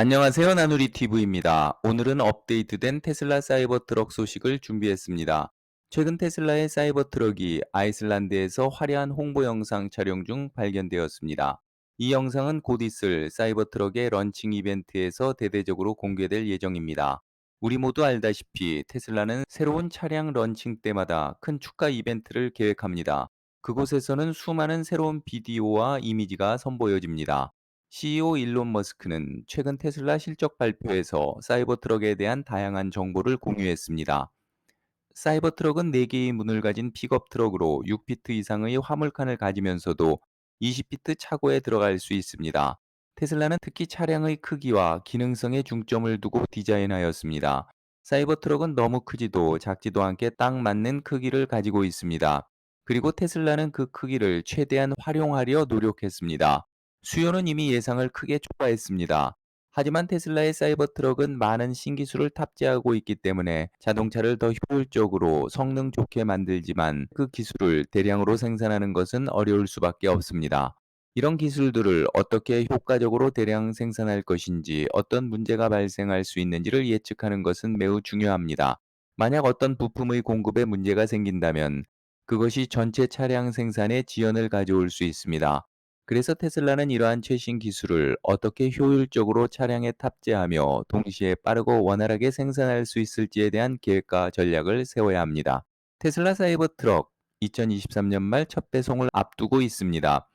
안녕하세요. 나누리 TV입니다. 오늘은 업데이트된 테슬라 사이버트럭 소식을 준비했습니다. 최근 테슬라의 사이버트럭이 아이슬란드에서 화려한 홍보 영상 촬영 중 발견되었습니다. 이 영상은 곧 있을 사이버트럭의 런칭 이벤트에서 대대적으로 공개될 예정입니다. 우리 모두 알다시피 테슬라는 새로운 차량 런칭 때마다 큰 축하 이벤트를 계획합니다. 그곳에서는 수많은 새로운 비디오와 이미지가 선보여집니다. CEO 일론 머스크는 최근 테슬라 실적 발표에서 사이버트럭에 대한 다양한 정보를 공유했습니다. 사이버트럭은 4개의 문을 가진 픽업 트럭으로 6피트 이상의 화물칸을 가지면서도 20피트 차고에 들어갈 수 있습니다. 테슬라는 특히 차량의 크기와 기능성에 중점을 두고 디자인하였습니다. 사이버트럭은 너무 크지도 작지도 않게 딱 맞는 크기를 가지고 있습니다. 그리고 테슬라는 그 크기를 최대한 활용하려 노력했습니다. 수요는 이미 예상을 크게 초과했습니다. 하지만 테슬라의 사이버트럭은 많은 신기술을 탑재하고 있기 때문에 자동차를 더 효율적으로 성능 좋게 만들지만 그 기술을 대량으로 생산하는 것은 어려울 수밖에 없습니다. 이런 기술들을 어떻게 효과적으로 대량 생산할 것인지 어떤 문제가 발생할 수 있는지를 예측하는 것은 매우 중요합니다. 만약 어떤 부품의 공급에 문제가 생긴다면 그것이 전체 차량 생산에 지연을 가져올 수 있습니다. 그래서 테슬라는 이러한 최신 기술을 어떻게 효율적으로 차량에 탑재하며 동시에 빠르고 원활하게 생산할 수 있을지에 대한 계획과 전략을 세워야 합니다. 테슬라 사이버 트럭 2023년 말 첫 배송을 앞두고 있습니다.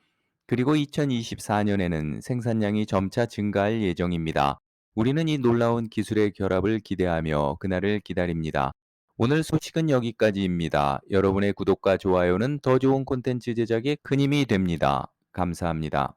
그리고 2024년에는 생산량이 점차 증가할 예정입니다. 우리는 이 놀라운 기술의 결합을 기대하며 그날을 기다립니다. 오늘 소식은 여기까지입니다. 여러분의 구독과 좋아요는 더 좋은 콘텐츠 제작에 큰 힘이 됩니다. 감사합니다.